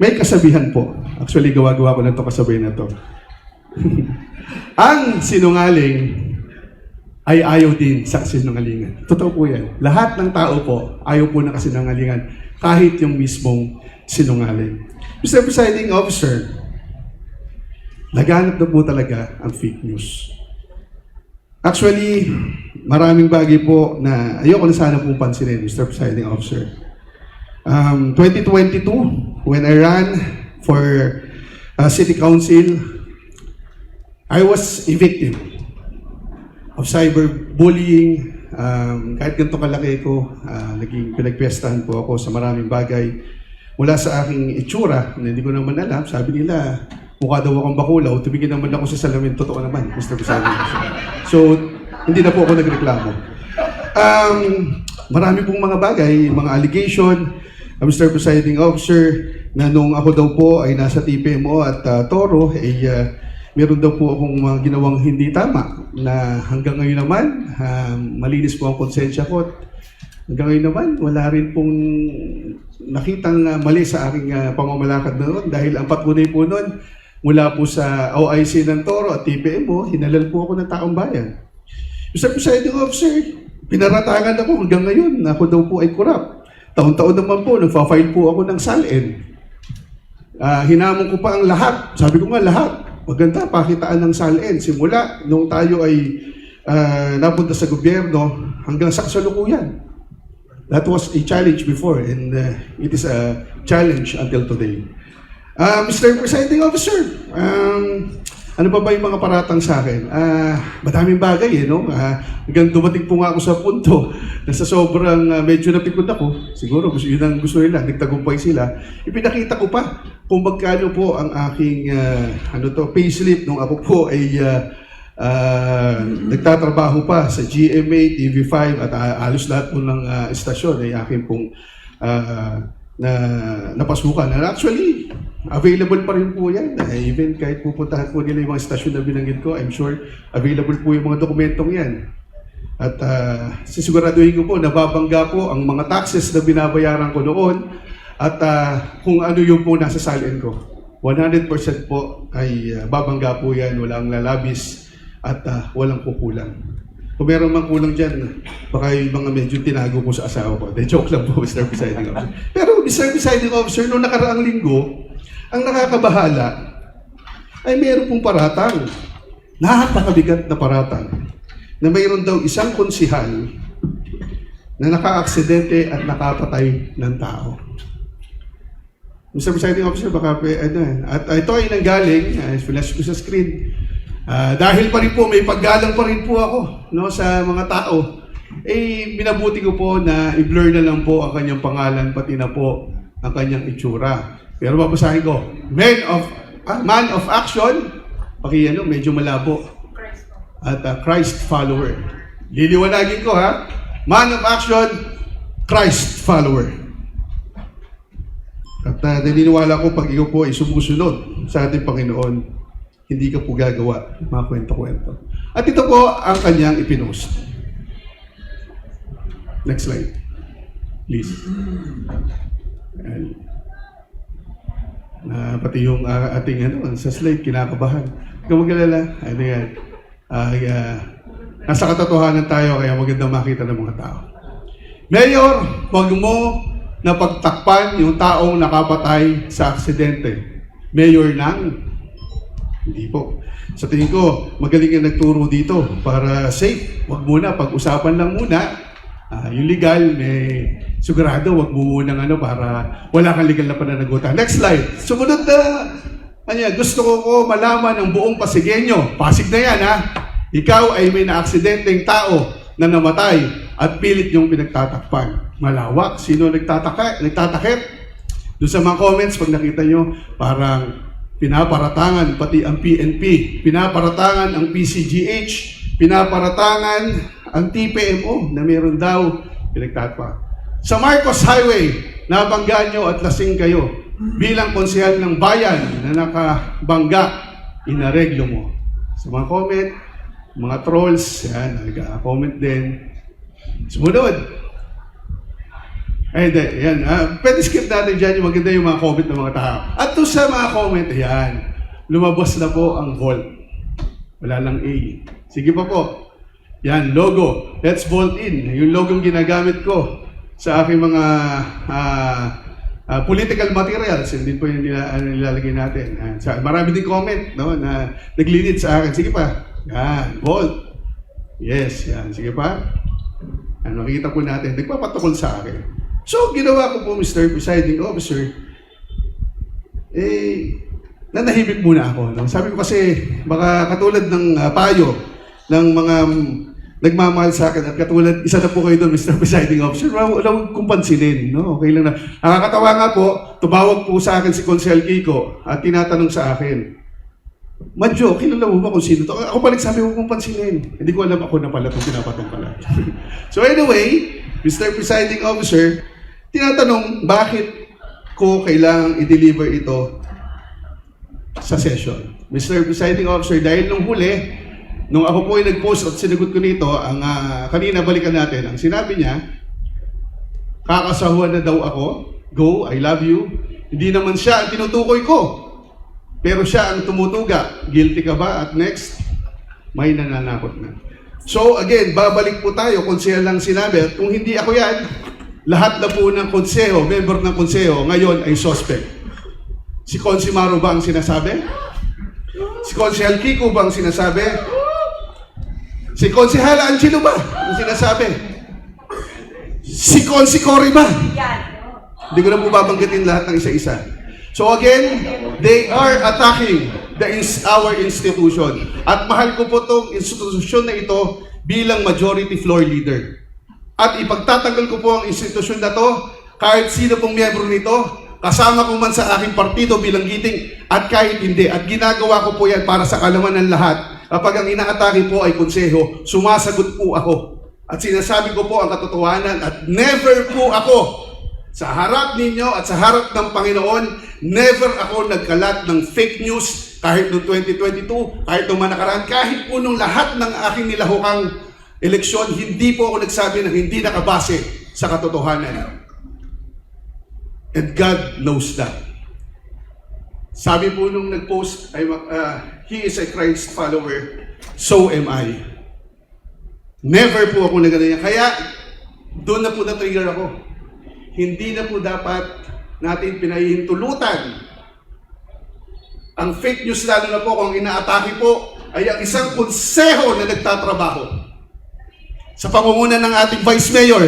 May kasabihan po. Actually, gawa-gawa ko lang to kasabihan na to. Ang sinungaling ay ayaw din sa kasinungalingan. Totoo po yan. Lahat ng tao po ayaw po ng kasinungalingan kahit yung mismong sinungaling. Mr. Presiding Officer, laganap na po talaga ang fake news. Actually, maraming bagay po na ayoko na sana pong pansinin, Mr. Presiding Officer. Um, 2022, when I ran for uh, City Council, I was a victim of cyberbullying. Um, kahit ganito kalaki ko, ah, naging pinagpestahan po ako sa maraming bagay. Mula sa aking itsura, na hindi ko naman alam, sabi nila, mukha daw akong bakulaw, tumingin naman ako sa salamin. Totoo naman, Mr. President. So, hindi na po ako nagreklamo. Um, marami pong mga bagay, mga allegation, uh, Mr. Presiding Officer, na nung ako daw po ay nasa TPMO at uh, Toro, ay uh, meron daw po akong mga ginawang hindi tama na hanggang ngayon naman, uh, malinis po ang konsensya ko. at Hanggang ngayon naman, wala rin pong nakitang uh, mali sa aking uh, pamamalakad noon dahil ang patunay po noon mula po sa OIC ng Toro at TPMO, hinalal po ako ng taong bayan. Mr. Presiding Officer, pinaratangan ako hanggang ngayon na ako daw po ay kurap. Taon-taon naman po, nagfa-file po ako ng SALN. Ah, hinamon ko pa ang lahat. Sabi ko nga lahat. Maganda, pakitaan ng SALN. Simula nung tayo ay ah, napunta sa gobyerno hanggang sa kasalukuyan. That was a challenge before and uh, it is a challenge until today. Ah, Mr. Presiding Officer, um, ano pa ba yung mga paratang sa akin? Ah, madaming bagay eh, no? Ah, hanggang dumating po nga ako sa punto na sa sobrang ah, medyo napikot ako, siguro gusto, yun ang gusto nila, nagtagumpay sila, ipinakita ko pa kung magkano po ang aking, ah, ano to, payslip nung ako po ay ah, ah, nagtatrabaho pa sa GMA, TV5 at ah, halos lahat po ng ah, estasyon ay akin pong ah, na napasukan. And actually, available pa rin po yan. Eh, even kahit pupuntahan po nila yung mga estasyon na binanggit ko, I'm sure available po yung mga dokumentong yan. At uh, sisiguraduhin ko po, nababangga po ang mga taxes na binabayaran ko noon at ah, kung ano yung po nasa salin ko. 100% po ay ah, babangga po yan, walang lalabis at ah, walang kukulang. Kung meron mang kulang dyan, baka yung mga medyo tinago ko sa asawa ko. De, joke lang po, Mr. Presiding Officer. Pero, Mr. Presiding Officer, noong nakaraang linggo, ang nakakabahala ay meron pong paratang. Napakabigat na paratang na mayroon daw isang konsihal na naka-aksidente at nakapatay ng tao. Mr. Presiding Officer, baka ano, eh. at ito ay nanggaling, uh, flash ko sa screen, Ah, dahil pa rin po, may paggalang pa rin po ako no, sa mga tao. Eh, minabuti ko po na i-blur na lang po ang kanyang pangalan, pati na po ang kanyang itsura. Pero babasahin ko, man of, ah, man of action, paki ano, medyo malabo. At ah, Christ follower. Liliwanagin ko ha, man of action, Christ follower. At uh, naniniwala ko pag ikaw po ay sumusunod sa ating Panginoon, hindi ka po gagawa mga kwento-kwento. At ito po ang kanyang ipinost. Next slide. Please. Ayan. Na pati yung ah, ating ano, sa slide, kinakabahan. Huwag mag-alala. Ano yan? Ay, ah, nasa katotohanan tayo, kaya maganda makita ng mga tao. Mayor, huwag mo na pagtakpan yung taong nakapatay sa aksidente. Mayor ng hindi po. Sa tingin ko, magaling yung nagturo dito para safe. Wag muna, pag-usapan lang muna. Ah, yung legal, may sigurado, wag mo muna ano para wala kang legal na pananagutan. Next slide. Sumunod na, ano yan, gusto ko ko malaman ng buong Pasigenyo. Pasig na yan ha. Ikaw ay may naaksidenteng tao na namatay at pilit yung pinagtatakpan. Malawak. Sino nagtataka, nagtatakip? Doon sa mga comments, pag nakita nyo, parang pinaparatangan pati ang PNP, pinaparatangan ang PCGH, pinaparatangan ang TPMO na meron daw pinagtatpa. Sa Marcos Highway, nabangga nyo at lasing kayo bilang konsehal ng bayan na nakabangga, inareglo mo. Sa mga comment, mga trolls, yan, nag-comment din. Sumunod, Ay, hindi. Yan. Ah, pwede skip natin dyan yung maganda yung mga comment ng mga tao. At to sa mga comment, ayan. Lumabas na po ang Volt. Wala lang A. Sige pa po. Yan, logo. Let's Volt in. Yung logo ginagamit ko sa aking mga ah, ah, political materials. Hindi po yung nila, ano, nilalagay natin. Yan. Sa, marami din comment no, na naglinit sa akin. Sige pa. Yan, Volt. Yes, yan. Sige pa. Ano, makikita po natin. Nagpapatukol sa akin. So, ginawa ko po, Mr. Presiding Officer, eh, nanahimik muna ako. No? Sabi ko kasi, baka katulad ng ah, payo ng mga mm, nagmamahal sa akin at katulad, isa na po kayo doon, Mr. Presiding Officer, wala wala kong pansinin. No? Okay lang na. Nakakatawa nga po, tumawag po sa akin si Consel Kiko at tinatanong sa akin, Madjo, kilala mo ba kung sino to? Ako pa nagsabi ko kung pansinin. Hindi ko alam ako na pala itong pinapatong pala. so anyway, Mr. Presiding Officer, tinatanong bakit ko kailangang i-deliver ito sa session. Mr. Presiding Officer, dahil nung huli, nung ako po ay nag-post at sinagot ko nito, ang ah, kanina balikan natin, ang sinabi niya, kakasahuan na daw ako, go, I love you. Hindi naman siya ang tinutukoy ko. Pero siya ang tumutuga. Guilty ka ba? At next, may nananakot na. So again, babalik po tayo kung siya lang sinabi. At kung hindi ako yan, lahat na po ng konseho, member ng konseho, ngayon ay suspect. Si Consi Maro ba ang sinasabi? Si Consi Kiko ba ang sinasabi? Si Consi Hala Angelo ba ang sinasabi? Si Consi Cory ba? Hindi ko na po babanggitin lahat ng isa-isa. So again, they are attacking the ins- our institution. At mahal ko po itong institusyon na ito bilang majority floor leader. At ipagtatanggal ko po ang institusyon na to kahit sino pong miyembro nito, kasama ko man sa aking partido bilang giting at kahit hindi. At ginagawa ko po yan para sa kalaman ng lahat. Kapag ang inaatake po ay konseho, sumasagot po ako. At sinasabi ko po ang katotohanan at never po ako sa harap ninyo at sa harap ng Panginoon, never ako nagkalat ng fake news kahit noong 2022, kahit noong mga nakaraan, kahit po nung lahat ng aking nilahukang eleksyon, hindi po ako nagsabi na hindi nakabase sa katotohanan. And God knows that. Sabi po nung nag-post, ay, uh, He is a Christ follower, so am I. Never po ako nagganyan. Kaya, doon na po na-trigger ako hindi na po dapat natin pinahihintulutan ang fake news lalo na po kung inaatake po ay ang isang konseho na nagtatrabaho sa pangunguna ng ating vice mayor,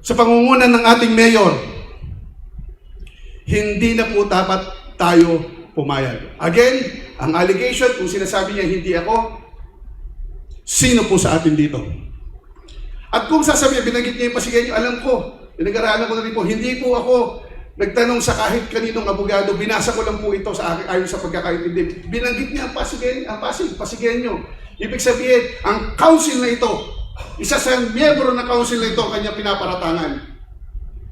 sa pangunguna ng ating mayor, hindi na po dapat tayo pumayag. Again, ang allegation, kung sinasabi niya hindi ako, sino po sa atin dito? At kung sasabihin, binanggit niya yung pasigenyo, alam ko, Pinag-aralan ko na rin po, hindi po ako nagtanong sa kahit kaninong abogado, binasa ko lang po ito sa akin ayon sa pagkakaintindi. Binanggit niya ang Pasig, ang Pasig, Pasigenyo. Ibig sabihin, ang council na ito, isa sa miyembro ng council na ito, kanya pinaparatangan.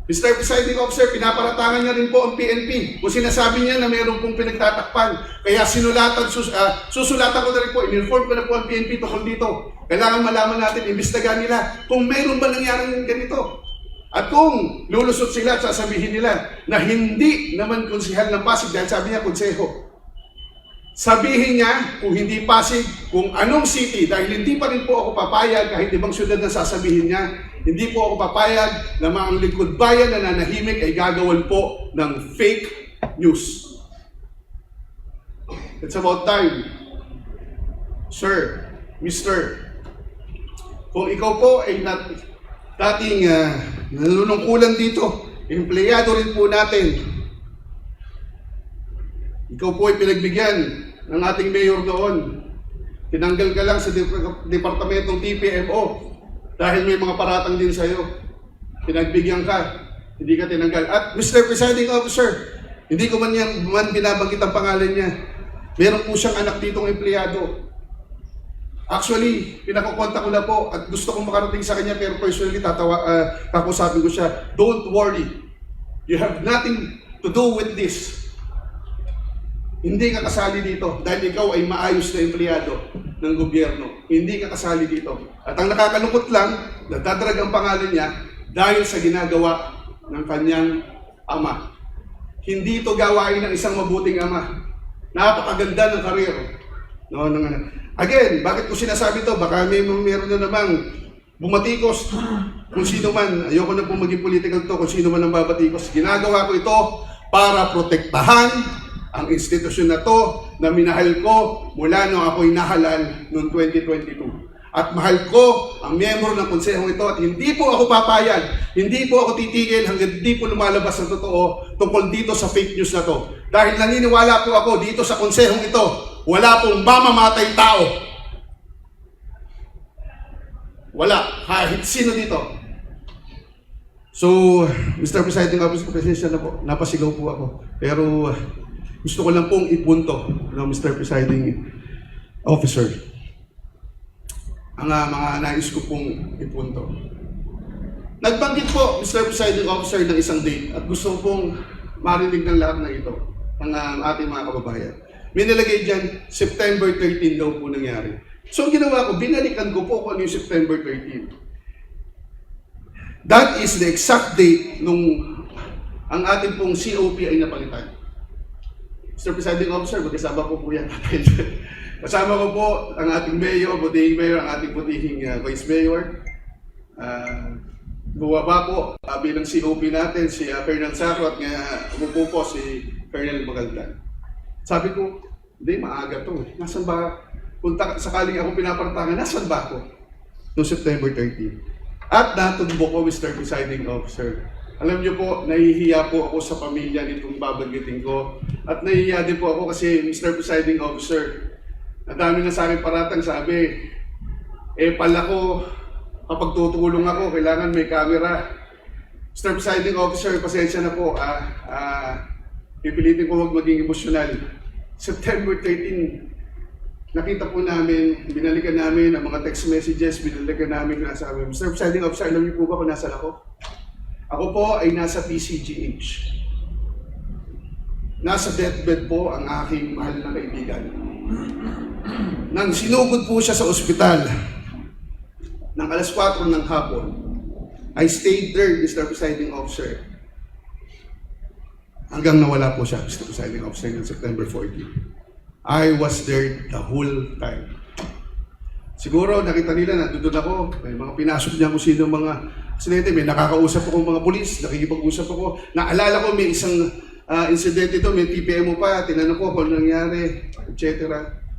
Mr. Presiding Officer, pinaparatangan niya rin po ang PNP. Kung sinasabi niya na mayroon pong pinagtatakpan, kaya sinulatan, sus, ah, susulatan ko na rin po, in-inform ko na po ang PNP tungkol dito. Kailangan malaman natin, imbestigahan nila kung mayroon ba nangyaring ganito. At kung lulusot sila at sasabihin nila na hindi naman konsehal ng Pasig dahil sabi niya konseho. Sabihin niya kung hindi Pasig, kung anong city dahil hindi pa rin po ako papayag kahit ibang syudad na sasabihin niya, hindi po ako papayag na mga likod bayan na nanahimik ay gagawan po ng fake news. It's about time. Sir, Mr. Kung ikaw po ay nat dating uh, nanunungkulan dito, empleyado rin po natin. Ikaw po ay pinagbigyan ng ating mayor noon. Tinanggal ka lang sa dep- departamentong TPMO dahil may mga paratang din sa'yo. Pinagbigyan ka, hindi ka tinanggal. At Mr. Presiding Officer, hindi ko man, yan, man binabanggit ang pangalan niya. Meron po siyang anak ditong empleyado. Actually, pinakukonta ko na po at gusto kong makarating sa kanya pero personally tatawa, uh, kakusapin ko siya, don't worry. You have nothing to do with this. Hindi ka kasali dito dahil ikaw ay maayos na empleyado ng gobyerno. Hindi ka kasali dito. At ang nakakalungkot lang, nagdadrag ang pangalan niya dahil sa ginagawa ng kanyang ama. Hindi ito gawain ng isang mabuting ama. Napakaganda ng karir. No, ng, ano. Again, bakit ko sinasabi to? Baka may meron na namang bumatikos kung sino man, ayoko na pong maging political to, kung sino man ang babatikos. Ginagawa ko ito para protektahan ang institusyon na to na minahal ko mula nung ako'y nahalal noong 2022. At mahal ko ang miyembro ng konsehong ito at hindi po ako papayag, hindi po ako titigil hanggang hindi po lumalabas ang totoo tungkol dito sa fake news na to. Dahil naniniwala po ako dito sa konsehong ito, wala pong mamamatay tao. Wala, kahit sino dito. So, Mr. Presiding Officer, presensya na po, napasigaw po ako. Pero gusto ko lang pong ipunto, no, Mr. Presiding Officer, ang uh, mga nais ko pong ipunto. Nagbanggit po, Mr. Presiding Officer, ng isang date at gusto ko pong marinig ng lahat na ito, ng uh, ating mga kababayan. May nilagay dyan, September 13 daw po nangyari. So ang ginawa ko, binalikan ko po kung ano yung September 13. That is the exact date nung ang ating pong COP ay napalitan. Mr. Presiding Officer, magkasama po po yan. Kasama ko po ang ating mayor, butihing mayor, ang ating butihing uh, vice mayor. Uh, bumaba po uh, bilang COP natin si uh, Colonel Saro at nga umupo po si Colonel Magaldan. Sabi ko, hindi, maaga to. eh. Nasaan ba? Kung sakaling ako pinapartangan, nasaan ba ako? Noong September 13. At natumbok ko, Mr. Presiding Officer. Alam niyo po, nahihiya po ako sa pamilya nitong babanggitin ko. At nahihiya din po ako kasi, Mr. Presiding Officer, ang na sa akin paratang sabi, eh pala ko, kapag tutulong ako, kailangan may camera. Mr. Presiding Officer, pasensya na po. Ah, ah, pipilitin ko huwag maging emosyonal. September 13, nakita po namin, binalikan namin ang mga text messages, binalikan namin na sabi, Mr. Presiding Officer, alam niyo po ba kung nasa ako? Ako po ay nasa PCGH. Nasa deathbed po ang aking mahal na kaibigan. Nang sinugod po siya sa ospital ng alas 4 ng hapon, I stayed there, Mr. Presiding Officer. Hanggang nawala po siya, Mr. Presiding Officer, ng September 14. I was there the whole time. Siguro nakita nila nandun ako, may mga pinasok niya kung sino mga aksidente, may nakakausap ako mga pulis, nakikipag-usap ako. Naalala ko may isang ah, insidente ito, may PPM mo pa, tinanong ko kung ano nangyari, etc.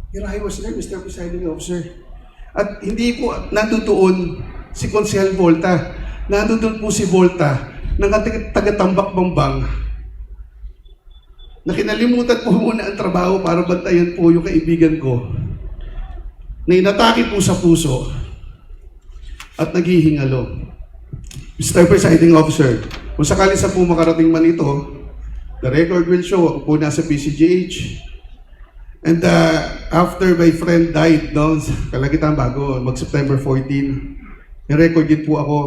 Here I was there, Mr. Presiding Officer. At hindi po nandoon si Consel Volta. Nandoon po si Volta ng taga-tambak bambang na kinalimutan po muna ang trabaho para bantayan po yung kaibigan ko na inatake po sa puso at naghihingalo. Mr. Presiding Officer, kung sakali sa po makarating man ito, the record will show ako po nasa PCGH. And uh, after my friend died noon, kalagitan bago, mag-September 14, ni-record din po ako.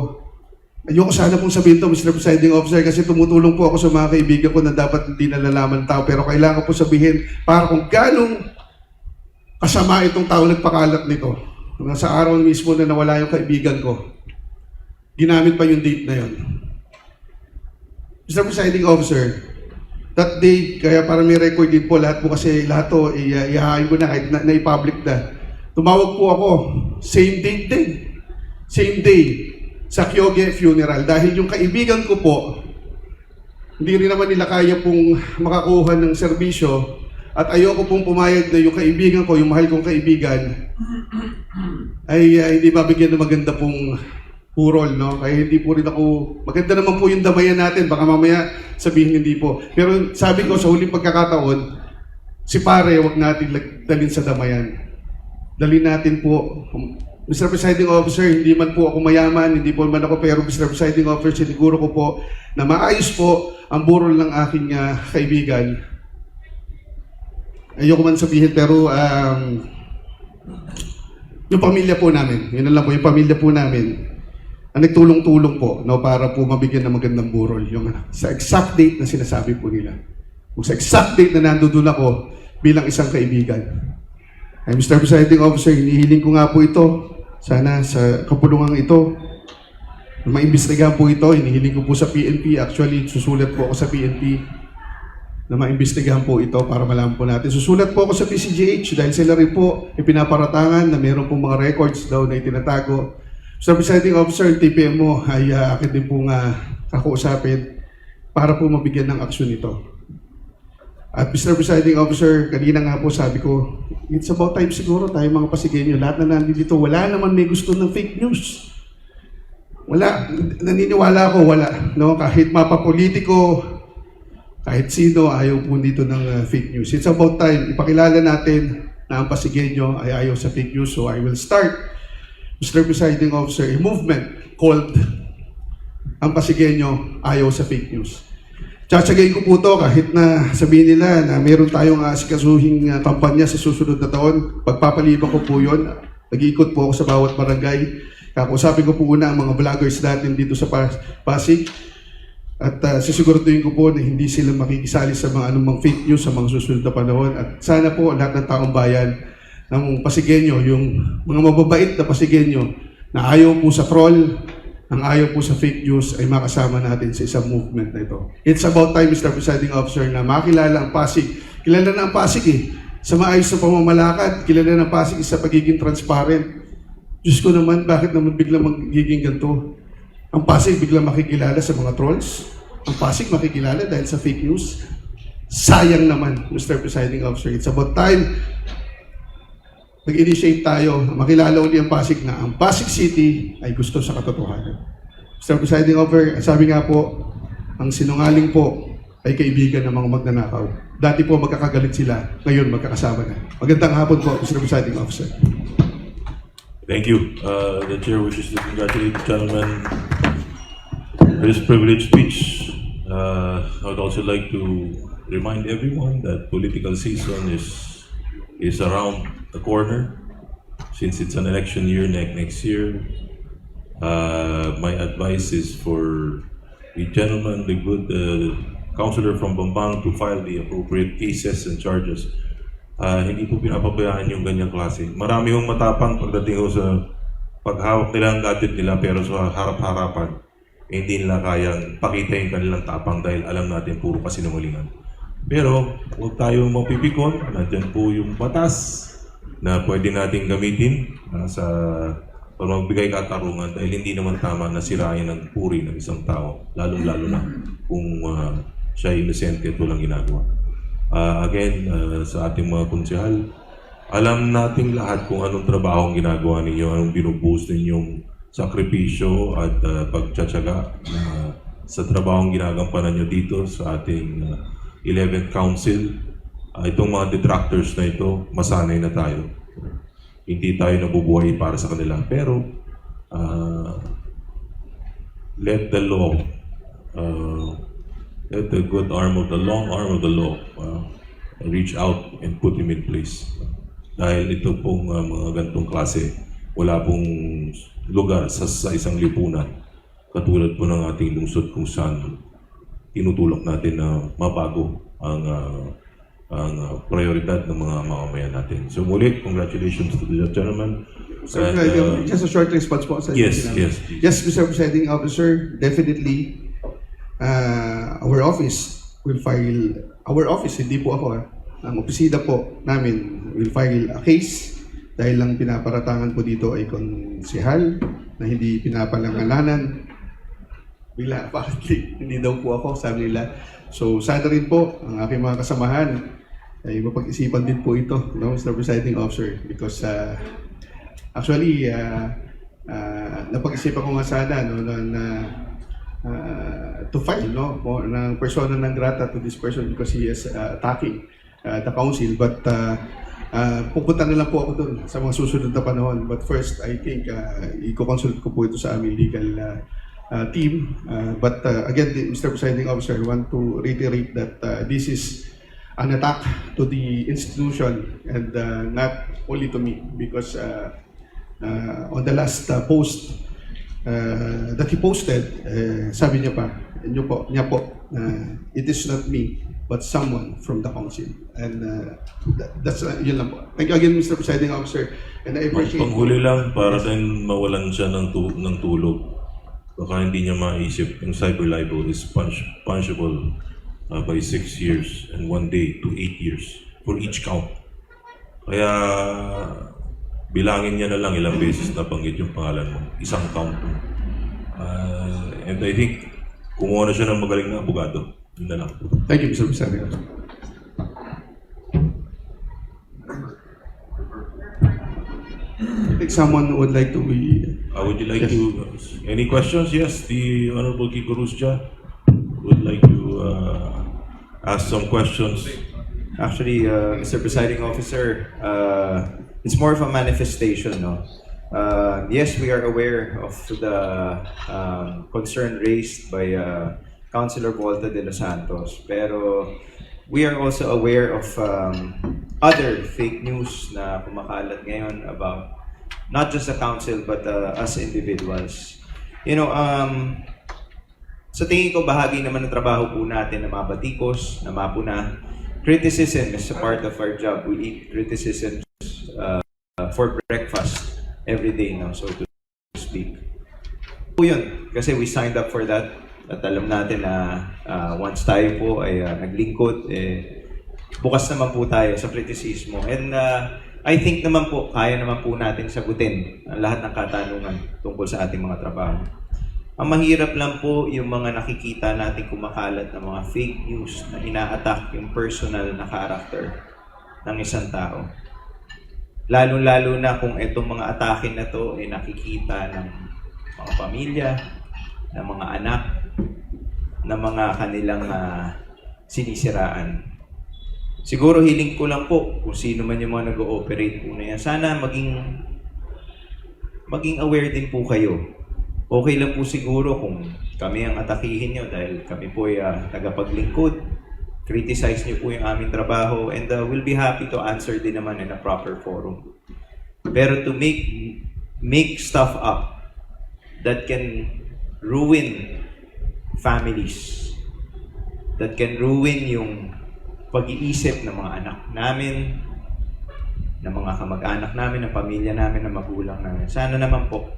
Ayoko sana pong sabihin to, Mr. Presiding Officer, kasi tumutulong po ako sa mga kaibigan ko na dapat hindi nalalaman tao. Pero kailangan po sabihin para kung ganong kasama itong tao nagpakalat nito. Sa araw mismo na nawala yung kaibigan ko, ginamit pa yung date na yon. Mr. Presiding Officer, that day, kaya para may record din po lahat po kasi lahat to, ihahain ko na kahit na, na-public na. Tumawag po ako, same date din. Same day, sa Kyoge funeral. Dahil yung kaibigan ko po, hindi rin naman nila kaya pong makakuha ng serbisyo at ayoko pong pumayag na yung kaibigan ko, yung mahal kong kaibigan, ay uh, hindi mabigyan ng maganda pong purol, no? Kaya hindi po rin ako, maganda naman po yung damayan natin, baka mamaya sabihin hindi po. Pero sabi ko sa huling pagkakataon, si pare, wag natin dalhin sa damayan. Dalhin natin po, Mr. Presiding Officer, hindi man po ako mayaman, hindi po man ako, pero Mr. Presiding Officer, siniguro ko po na maayos po ang burol ng aking ah, kaibigan. Ayoko man sabihin, pero um, yung pamilya po namin, yun lang po, yung pamilya po namin, ang nagtulong-tulong po no, para po mabigyan ng magandang burol. Yung ano, sa exact date na sinasabi po nila. Kung sa exact date na nandoon ako bilang isang kaibigan. Ay, Mr. Presiding Officer, hinihiling ko nga po ito. Sana sa kapulungan ito, maimbestigahan po ito. Hinihiling ko po sa PNP. Actually, susulat po ako sa PNP na maimbestigahan po ito para malaman po natin. Susulat po ako sa PCGH dahil sila rin po ipinaparatangan na meron pong mga records daw na itinatago. Mr. Presiding Officer, yung TPM mo ay uh, akin din pong uh, kakausapin para po mabigyan ng aksyon ito. At Mr. Presiding Officer, kanina nga po sabi ko, it's about time siguro tayo mga Pasigenyo, lahat na nandito, wala naman may gusto ng fake news. Wala, naniniwala ako, wala. No? Kahit mapapolitiko, kahit sino, ayaw po dito ng uh, fake news. It's about time, ipakilala natin na ang Pasigenyo ay ayaw sa fake news. So I will start, Mr. Presiding Officer, a movement called ang Pasigenyo ayaw sa fake news. Tsatsagayin ko po to kahit na sabihin nila na meron tayong uh, sikasuhing uh, kampanya sa susunod na taon. Pagpapaliban ko po yun. Nag-iikot po ako sa bawat barangay. Kakausapin ko po una ang mga vloggers natin dito sa Pas- Pasig. At uh, sisiguraduhin ko po na hindi sila makikisali sa mga anumang fake news sa mga susunod na panahon. At sana po lahat ng taong bayan ng Pasigenyo, yung mga mababait na Pasigenyo na ayaw po sa troll, ang ayaw po sa fake news ay makasama natin sa isang movement na ito. It's about time, Mr. Presiding Officer, na makilala ang Pasig. Kilala na ang Pasig eh. Sa maayos na pamamalakad, kilala na ang Pasig sa pagiging transparent. Diyos ko naman, bakit naman biglang magiging ganito? Ang Pasig biglang makikilala sa mga trolls? Ang Pasig makikilala dahil sa fake news? Sayang naman, Mr. Presiding Officer. It's about time mag-initiate tayo, makilala uli ang Pasig na ang Pasig City ay gusto sa katotohanan. Mr. Presiding Over, sabi nga po, ang sinungaling po ay kaibigan ng mga magnanakaw. Dati po magkakagalit sila, ngayon magkakasama na. Magandang hapon po, Mr. Presiding Officer. Thank you. Uh, the chair wishes to congratulate the gentleman for his privileged speech. Uh, I would also like to remind everyone that political season is is around the corner. Since it's an election year next next year, uh, my advice is for the gentleman, the good uh, councilor from Bambang, to file the appropriate cases and charges Ah, hindi po pinapabayaan yung ganyang klase. Marami hong matapang pagdating ho sa paghawak nila ang gadget nila pero sa harap-harapan, hindi nila kayang pakita yung kanilang tapang dahil alam natin puro kasinungalingan. Pero huwag tayo mapipikon, nandyan po yung batas na pwede nating gamitin ah, sa para magbigay katarungan dahil hindi naman tama na sirain ang puri ng isang tao, lalong-lalo na kung ah, siya inosente at walang ginagawa. Ah, again, ah, sa ating mga konsehal, alam nating lahat kung anong trabaho ang ginagawa ninyo, anong binubuhos ninyong sakripisyo at uh, pagtsatsaga na sa trabaho ang ginagampanan nyo dito sa ating ah, 11th Council. Ah, itong mga detractors na ito, masanay na tayo. Hindi tayo nabubuhay para sa kanila. Pero, ah, let the law uh, let the good arm of the long arm of the law uh, reach out and put him in place. Dahil ito pong uh, mga gantong klase, wala pong lugar sa, sa isang lipunan katulad po ng ating lungsod kung saan tinutulak natin na mabago ang uh, ang uh, prioridad ng mga mamamayan natin. So muli, congratulations to the gentleman. Sir, And, uh, uh, just a short response po sa yes, yes. Yes, Mr. Presiding Officer, definitely uh, our office will file, our office, hindi po ako ah, ang opisina po namin will file a case dahil lang pinaparatangan po dito ay konsihal na hindi pinapalangalanan. Bigla, apparently, hindi daw po ako, sabi nila. So, sana rin po ang aking mga kasamahan ay mapag-isipan din po ito, no, Mr. Presiding Officer, because uh, Actually, uh, uh, napag-isipan ko nga sana no, na, na uh, to file no, po, ng persona ng grata to this person because he is uh, attacking uh, the council. But uh, uh, pupunta na lang po ako dun sa mga susunod na panahon. But first, I think uh, i-consult ko po ito sa aming legal uh, uh, team. Uh, but uh, again, Mr. Presiding Officer, I want to reiterate that uh, this is an attack to the institution and uh, not only to me because uh, uh, on the last uh, post uh, that he posted, uh, sabi niya pa, niyo po, niya po, uh, it is not me, but someone from the council. And uh, that, that's, uh, yun lang po. Thank you again, Mr. Presiding Officer. And I appreciate... Panghuli lang para din mawalan siya ng, tu- ng tulog. baka hindi niya maisip yung cyber libel is punch, punishable uh, by 6 years and one day to 8 years for each count. Kaya bilangin niya na lang ilang beses na banggit yung pangalan mo. Isang count. Uh, and I think kumuha na siya ng magaling na abogado. Yun na lang. Thank you, Mr. Presiding Officer. I think someone would like to be... Uh, would you like Yes. to, any questions? Yes, the Honorable Kiko Rusja would like to uh, ask some questions. Actually, uh, Mr. Presiding Officer, uh, it's more of a manifestation, no? Uh, yes, we are aware of the um, concern raised by uh, Councilor Volta de los Santos, pero we are also aware of um, other fake news na kumakalat ngayon about not just the council but uh, us individuals. You know, um, sa tingin ko, bahagi naman ng trabaho po natin na mabatikos, na mapuna. Criticism is a part of our job. We eat criticisms uh, for breakfast every day, no? so to speak. Po yun, kasi we signed up for that. At alam natin na uh, once tayo po ay uh, naglingkod, eh, bukas naman po tayo sa kritisismo. And uh, I think naman po, kaya naman po natin sagutin ang lahat ng katanungan tungkol sa ating mga trabaho. Ang mahirap lang po yung mga nakikita natin kumakalat na mga fake news na ina-attack yung personal na character ng isang tao. Lalo-lalo na kung itong mga atake na to ay nakikita ng mga pamilya, ng mga anak, ng mga kanilang ah, sinisiraan. Siguro hiling ko lang po kung sino man yung mga nag-ooperate po na yan. Sana maging maging aware din po kayo. Okay lang po siguro kung kami ang atakihin nyo dahil kami po ay ah, tagapaglingkod. Criticize nyo po yung aming trabaho and uh, we'll be happy to answer din naman in a proper forum. Pero to make make stuff up that can ruin families, that can ruin yung pag-iisip ng mga anak namin, ng mga kamag-anak namin, ng pamilya namin, ng magulang namin. Sana naman po,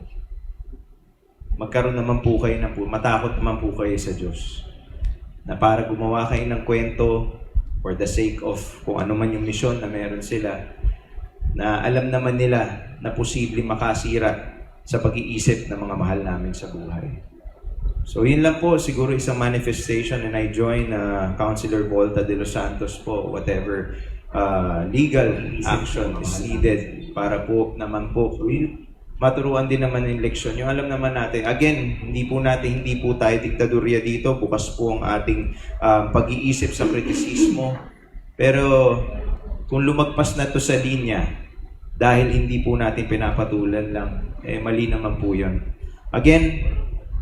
magkaroon naman po kayo ng matakot naman po kayo sa Diyos. Na para gumawa kayo ng kwento for the sake of kung ano man yung misyon na meron sila, na alam naman nila na posibleng makasira sa pag-iisip ng mga mahal namin sa buhay. So yun lang po, siguro isang manifestation and I join uh, Councilor Volta de los Santos po, whatever uh, legal action is needed para po naman po maturuan din naman yung leksyon. Yung alam naman natin, again, hindi po natin, hindi po tayo diktadorya dito, bukas po ang ating uh, pag-iisip sa kritisismo. Pero kung lumagpas na to sa linya, dahil hindi po natin pinapatulan lang, eh mali naman po yun. Again,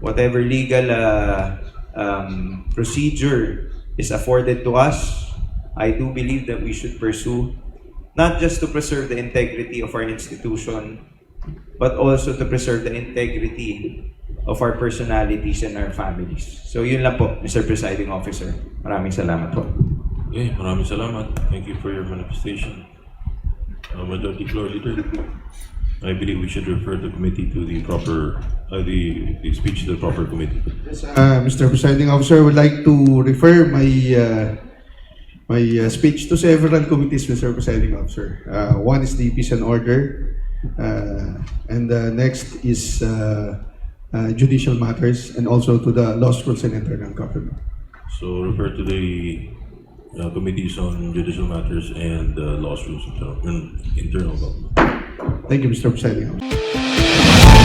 whatever legal uh, um, procedure is afforded to us, I do believe that we should pursue not just to preserve the integrity of our institution, but also to preserve the integrity of our personalities and our families. So yun lang po, Mr. Presiding Officer. Maraming salamat po. Okay, maraming salamat. Thank you for your manifestation. Uh, Majority Floor Leader, I believe we should refer the committee to the proper, uh, the, the speech to the proper committee. Uh, Mr. Presiding Officer, I would like to refer my uh, my uh, speech to several committees, Mr. Presiding Officer. Uh, one is the Peace and Order, uh, and the next is uh, uh, Judicial Matters, and also to the Law Schools and Internal Government. So refer to the uh, committees on judicial matters and uh, law rules and internal government. Thank you, Mr. Presiding.